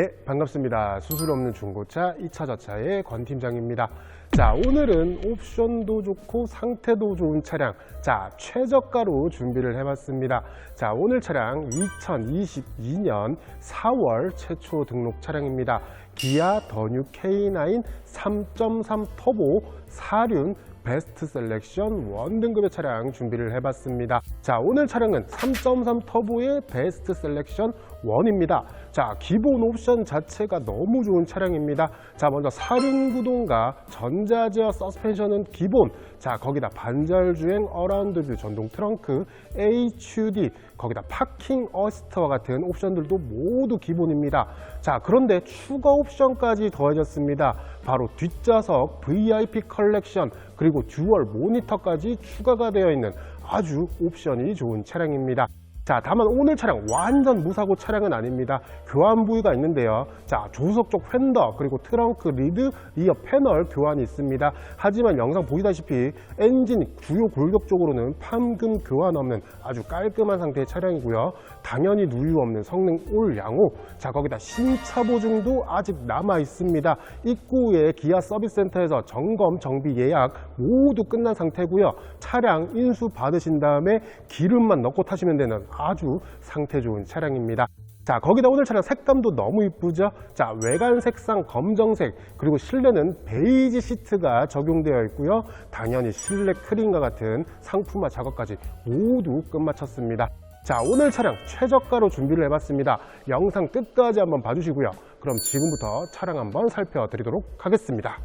네, 반갑습니다. 수술 없는 중고차 2차 저차의 권 팀장입니다. 자, 오늘은 옵션도 좋고 상태도 좋은 차량, 자, 최저가로 준비를 해봤습니다. 자, 오늘 차량 2022년 4월 최초 등록 차량입니다. 기아 더뉴 K9 3.3 터보 4륜 베스트 셀렉션 원등급의 차량 준비를 해봤습니다. 자, 오늘 차량은 3.3 터보의 베스트 셀렉션 1입니다. 자, 기본 옵션 자체가 너무 좋은 차량입니다. 자, 먼저 사륜 구동과 전자제어 서스펜션은 기본. 자, 거기다 반절주행 어라운드 뷰 전동 트렁크, HUD, 거기다 파킹 어시스트와 같은 옵션들도 모두 기본입니다. 자, 그런데 추가 옵션까지 더해졌습니다. 바로 뒷좌석 VIP 컬렉션, 그리고 듀얼 모니터까지 추가가 되어 있는 아주 옵션이 좋은 차량입니다. 자, 다만 오늘 차량 완전 무사고 차량은 아닙니다. 교환 부위가 있는데요. 자, 조수석 쪽 휀더 그리고 트렁크 리드 리어 패널 교환이 있습니다. 하지만 영상 보시다시피 엔진 주요 골격 쪽으로는 판금 교환 없는 아주 깔끔한 상태의 차량이고요. 당연히 누유 없는 성능 올 양호. 자, 거기다 신차 보증도 아직 남아 있습니다. 입구에 기아 서비스 센터에서 점검 정비 예약 모두 끝난 상태고요. 차량 인수 받으신 다음에 기름만 넣고 타시면 되는 아주 상태 좋은 차량입니다. 자, 거기다 오늘 차량 색감도 너무 이쁘죠? 자, 외관 색상 검정색, 그리고 실내는 베이지 시트가 적용되어 있고요. 당연히 실내 크림과 같은 상품화 작업까지 모두 끝마쳤습니다. 자, 오늘 차량 최저가로 준비를 해봤습니다. 영상 끝까지 한번 봐주시고요. 그럼 지금부터 차량 한번 살펴드리도록 하겠습니다.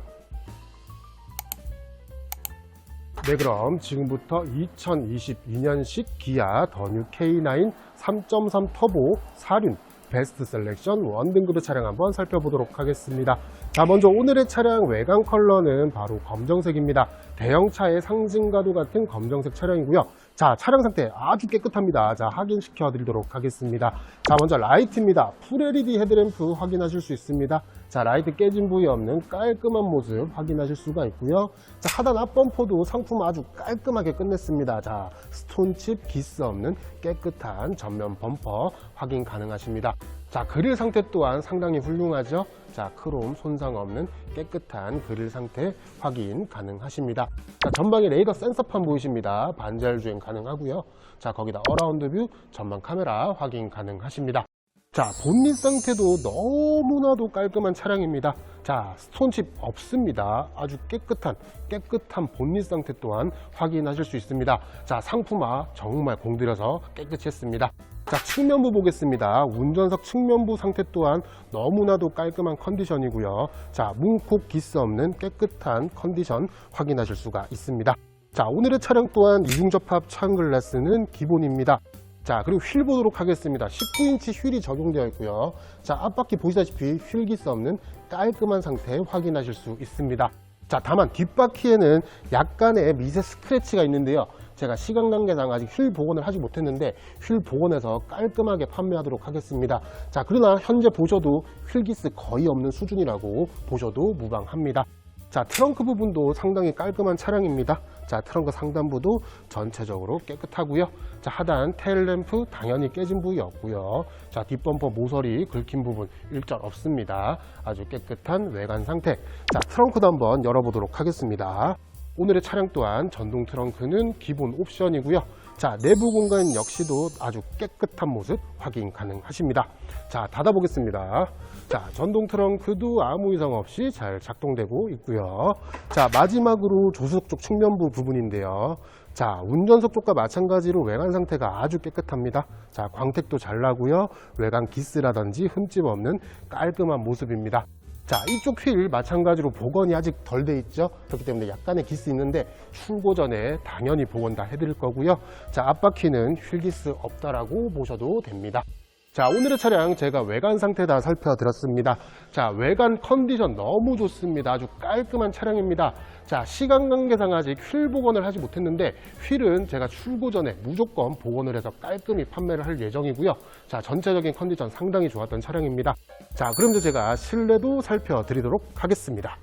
네, 그럼 지금부터 2022년식 기아 더뉴 K9 3.3 터보 4륜 베스트 셀렉션 원등급의 차량 한번 살펴보도록 하겠습니다. 자, 먼저 오늘의 차량 외관 컬러는 바로 검정색입니다. 대형차의 상징과도 같은 검정색 차량이고요. 자, 차량 상태 아주 깨끗합니다. 자, 확인시켜 드리도록 하겠습니다. 자, 먼저 라이트입니다. 풀 LED 헤드램프 확인하실 수 있습니다. 자, 라이트 깨진 부위 없는 깔끔한 모습 확인하실 수가 있고요. 자, 하단 앞범퍼도 상품 아주 깔끔하게 끝냈습니다. 자, 스톤칩 기스 없는 깨끗한 전면 범퍼 확인 가능하십니다. 자, 그릴 상태 또한 상당히 훌륭하죠. 자, 크롬 손상 없는 깨끗한 그릴 상태 확인 가능하십니다. 자, 전방에 레이더 센서판 보이십니다. 반절 주행 가능하고요. 자, 거기다 어라운드 뷰 전방 카메라 확인 가능하십니다. 자, 본닛 상태도 너무나도 깔끔한 차량입니다. 자, 스톤칩 없습니다. 아주 깨끗한, 깨끗한 본닛 상태 또한 확인하실 수 있습니다. 자, 상품화 정말 공들여서 깨끗이 했습니다. 자, 측면부 보겠습니다. 운전석 측면부 상태 또한 너무나도 깔끔한 컨디션이고요. 자, 문콕 기스 없는 깨끗한 컨디션 확인하실 수가 있습니다. 자, 오늘의 차량 또한 이중접합 차선 글라스는 기본입니다. 자, 그리고 휠 보도록 하겠습니다. 19인치 휠이 적용되어 있고요. 자, 앞바퀴 보시다시피 휠 기스 없는 깔끔한 상태 확인하실 수 있습니다. 자, 다만 뒷바퀴에는 약간의 미세 스크래치가 있는데요. 제가 시간 관계상 아직 휠 복원을 하지 못했는데 휠 복원해서 깔끔하게 판매하도록 하겠습니다. 자, 그러나 현재 보셔도 휠 기스 거의 없는 수준이라고 보셔도 무방합니다. 자, 트렁크 부분도 상당히 깔끔한 차량입니다. 자, 트렁크 상단부도 전체적으로 깨끗하고요. 자, 하단 테일램프 당연히 깨진 부위 없고요. 자, 뒷범퍼 모서리 긁힌 부분 일절 없습니다. 아주 깨끗한 외관 상태. 자, 트렁크도 한번 열어보도록 하겠습니다. 오늘의 차량 또한 전동 트렁크는 기본 옵션이고요. 자, 내부 공간 역시도 아주 깨끗한 모습 확인 가능하십니다. 자, 닫아 보겠습니다. 자, 전동 트렁크도 아무 이상 없이 잘 작동되고 있고요. 자, 마지막으로 조수석 쪽 측면부 부분인데요. 자, 운전석 쪽과 마찬가지로 외관 상태가 아주 깨끗합니다. 자, 광택도 잘 나고요. 외관 기스라든지 흠집 없는 깔끔한 모습입니다. 자, 이쪽 휠 마찬가지로 복원이 아직 덜 돼 있죠. 그렇기 때문에 약간의 기스 있는데 출고 전에 당연히 복원 다 해드릴 거고요. 자, 앞바퀴는 휠 기스 없다라고 보셔도 됩니다. 자, 오늘의 차량 제가 외관 상태 다 살펴드렸습니다. 자, 외관 컨디션 너무 좋습니다. 아주 깔끔한 차량입니다. 자, 시간 관계상 아직 휠 복원을 하지 못했는데 휠은 제가 출고 전에 무조건 복원을 해서 깔끔히 판매를 할 예정이고요. 자, 전체적인 컨디션 상당히 좋았던 차량입니다. 자, 그럼 이제 제가 실내도 살펴드리도록 하겠습니다.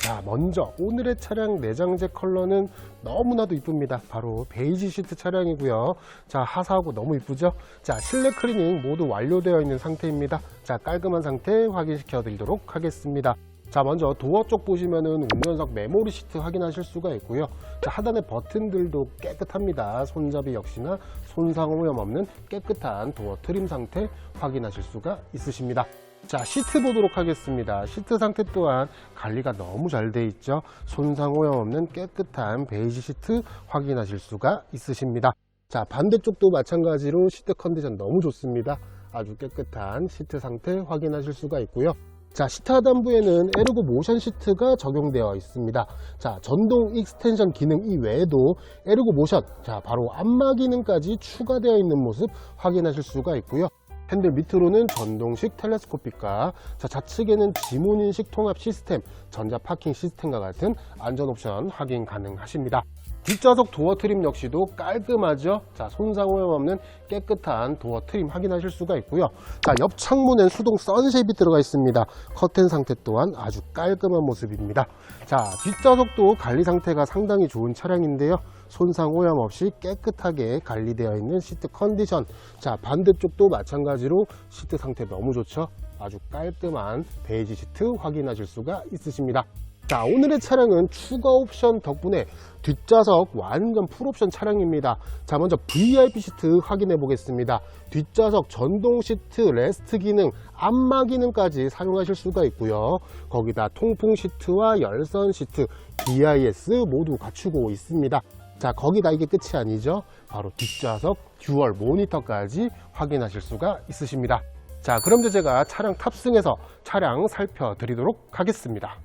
자, 먼저 오늘의 차량 내장재 컬러는 너무나도 이쁩니다. 바로 베이지 시트 차량이고요. 자, 하사하고 너무 이쁘죠? 자, 실내 클리닝 모두 완료되어 있는 상태입니다. 자, 깔끔한 상태 확인시켜 드리도록 하겠습니다. 자, 먼저 도어 쪽 보시면은 운전석 메모리 시트 확인하실 수가 있고요. 자, 하단의 버튼들도 깨끗합니다. 손잡이 역시나 손상 오염 없는 깨끗한 도어 트림 상태 확인하실 수가 있으십니다. 자, 시트 보도록 하겠습니다. 시트 상태 또한 관리가 너무 잘 돼 있죠. 손상 오염 없는 깨끗한 베이지 시트 확인하실 수가 있으십니다. 자, 반대쪽도 마찬가지로 시트 컨디션 너무 좋습니다. 아주 깨끗한 시트 상태 확인하실 수가 있고요. 자, 시트 하단부에는 에르고 모션 시트가 적용되어 있습니다. 자, 전동 익스텐션 기능 이외에도 에르고 모션, 자, 바로 안마 기능까지 추가되어 있는 모습 확인하실 수가 있고요. 핸들 밑으로는 전동식 텔레스코픽과 자, 좌측에는 지문인식 통합 시스템, 전자 파킹 시스템과 같은 안전 옵션 확인 가능하십니다. 뒷좌석 도어 트림 역시도 깔끔하죠? 자, 손상 오염 없는 깨끗한 도어 트림 확인하실 수가 있고요. 자, 옆 창문엔 수동 선쉐입이 들어가 있습니다. 커튼 상태 또한 아주 깔끔한 모습입니다. 자, 뒷좌석도 관리 상태가 상당히 좋은 차량인데요. 손상 오염 없이 깨끗하게 관리되어 있는 시트 컨디션. 자, 반대쪽도 마찬가지로 시트 상태 너무 좋죠? 아주 깔끔한 베이지 시트 확인하실 수가 있으십니다. 자, 오늘의 차량은 추가 옵션 덕분에 뒷좌석 완전 풀옵션 차량입니다. 자, 먼저 VIP 시트 확인해 보겠습니다. 뒷좌석 전동 시트 레스트 기능, 안마 기능까지 사용하실 수가 있고요. 거기다 통풍 시트와 열선 시트, BIS 모두 갖추고 있습니다. 자, 거기다 이게 끝이 아니죠. 바로 뒷좌석 듀얼 모니터까지 확인하실 수가 있으십니다. 자, 그럼 이제 제가 차량 탑승해서 차량 살펴드리도록 하겠습니다.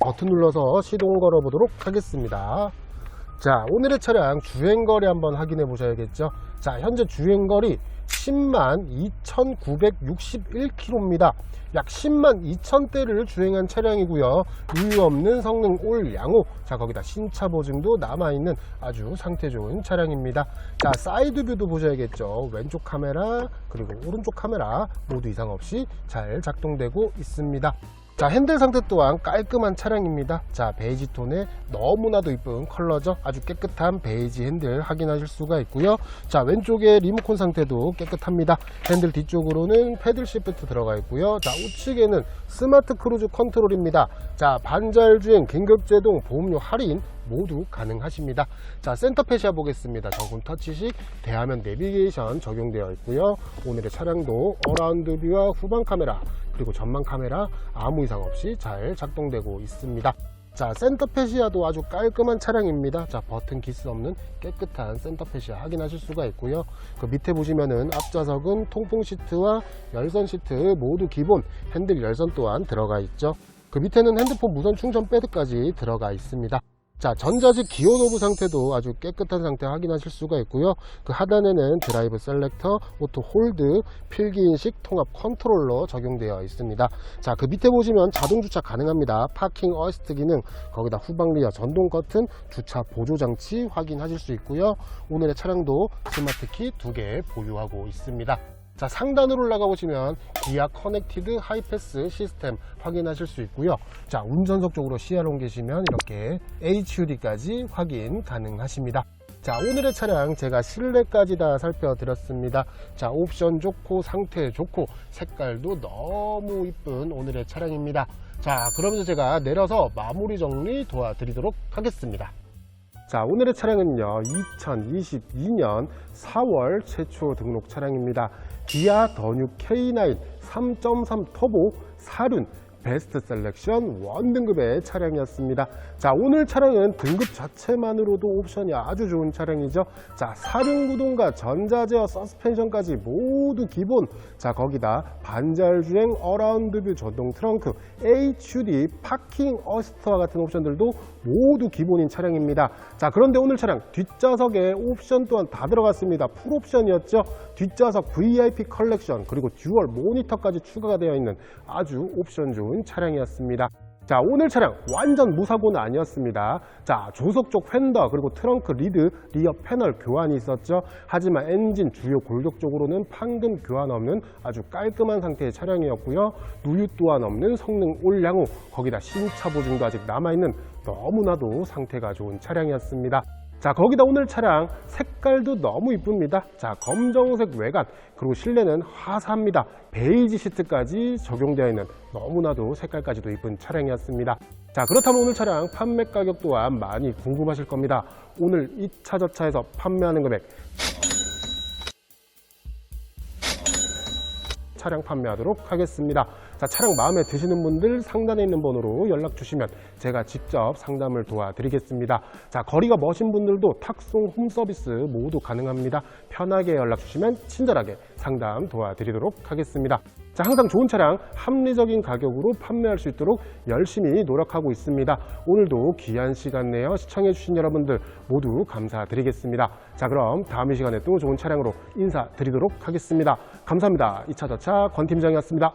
버튼 눌러서 시동 걸어 보도록 하겠습니다. 자, 오늘의 차량 주행거리 한번 확인해 보셔야겠죠. 자, 현재 주행거리 10만 2,961km입니다. 약 10만 2천대를 주행한 차량이고요. 이유 없는 성능 올 양호. 자, 거기다 신차 보증도 남아있는 아주 상태 좋은 차량입니다. 자, 사이드 뷰도 보셔야겠죠. 왼쪽 카메라, 그리고 오른쪽 카메라 모두 이상 없이 잘 작동되고 있습니다. 자 핸들 상태 또한 깔끔한 차량입니다. 자 베이지 톤의 너무나도 이쁜 컬러죠. 아주 깨끗한 베이지 핸들 확인하실 수가 있고요. 자 왼쪽에 리모컨 상태도 깨끗합니다. 핸들 뒤쪽으로는 패들 시프트 들어가 있고요. 자 우측에는 스마트 크루즈 컨트롤입니다. 자 반잘주행 긴급제동 보험료 할인 모두 가능하십니다. 자, 센터 페시아 보겠습니다. 정품 터치식 대화면 내비게이션 적용되어 있고요. 오늘의 차량도 어라운드 뷰와 후방 카메라 그리고 전방 카메라 아무 이상 없이 잘 작동되고 있습니다. 자, 센터 페시아도 아주 깔끔한 차량입니다. 자, 버튼 기스 없는 깨끗한 센터 페시아 확인하실 수가 있고요. 그 밑에 보시면은 앞좌석은 통풍 시트와 열선 시트 모두 기본 핸들 열선 또한 들어가 있죠. 그 밑에는 핸드폰 무선 충전 패드까지 들어가 있습니다. 자, 전자식 기어 노브 상태도 아주 깨끗한 상태 확인하실 수가 있고요. 그 하단에는 드라이브 셀렉터, 오토 홀드, 필기 인식 통합 컨트롤러 적용되어 있습니다. 자, 그 밑에 보시면 자동 주차 가능합니다. 파킹 어시스트 기능, 거기다 후방 리어 전동 커튼, 주차 보조 장치 확인하실 수 있고요. 오늘의 차량도 스마트 키 두 개 보유하고 있습니다. 자 상단으로 올라가 보시면 기아 커넥티드 하이패스 시스템 확인하실 수 있고요. 자 운전석 쪽으로 시야를 옮기시면 이렇게 HUD까지 확인 가능하십니다. 자 오늘의 차량 제가 실내까지 다 살펴드렸습니다. 자 옵션 좋고 상태 좋고 색깔도 너무 이쁜 오늘의 차량입니다. 자 그러면서 제가 내려서 마무리 정리 도와드리도록 하겠습니다 자, 오늘의 차량은요, 2022년 4월 최초 등록 차량입니다. 기아 더뉴 K9 3.3 터보 사륜 베스트 셀렉션 원등급의 차량이었습니다. 자, 오늘 차량은 등급 자체만으로도 옵션이 아주 좋은 차량이죠. 자, 사륜 구동과 전자제어 서스펜션까지 모두 기본. 자, 거기다 반잘주행 어라운드 뷰 전동 트렁크, HUD 파킹 어시스트와 같은 옵션들도 모두 기본인 차량입니다. 자, 그런데 오늘 차량 뒷좌석에 옵션 또한 다 들어갔습니다. 풀 옵션이었죠. 뒷좌석 VIP 컬렉션 그리고 듀얼 모니터까지 추가가 되어 있는 아주 옵션 좋은 차량이었습니다. 자, 오늘 차량 완전 무사고는 아니었습니다. 자, 조석 쪽 휀더 그리고 트렁크 리드, 리어 패널 교환이 있었죠. 하지만 엔진 주요 골격 쪽으로는 판금 교환 없는 아주 깔끔한 상태의 차량이었고요. 누유 또한 없는 성능 올량후 거기다 신차 보증도 아직 남아있는 너무나도 상태가 좋은 차량이었습니다. 자, 거기다 오늘 차량 색깔도 너무 이쁩니다. 자, 검정색 외관, 그리고 실내는 화사합니다. 베이지 시트까지 적용되어 있는 너무나도 색깔까지도 이쁜 차량이었습니다. 자, 그렇다면 오늘 차량 판매 가격 또한 많이 궁금하실 겁니다. 오늘 이차 저차에서 판매하는 금액 차량 판매하도록 하겠습니다. 자, 차량 마음에 드시는 분들 상단에 있는 번호로 연락 주시면 제가 직접 상담을 도와드리겠습니다. 자, 거리가 머신 분들도 탁송 홈 서비스 모두 가능합니다. 편하게 연락 주시면 친절하게 상담 도와드리도록 하겠습니다. 자, 항상 좋은 차량 합리적인 가격으로 판매할 수 있도록 열심히 노력하고 있습니다. 오늘도 귀한 시간 내어 시청해주신 여러분들 모두 감사드리겠습니다. 자, 그럼 다음 이 시간에 또 좋은 차량으로 인사드리도록 하겠습니다. 감사합니다. 2차 저차 권 팀장이었습니다.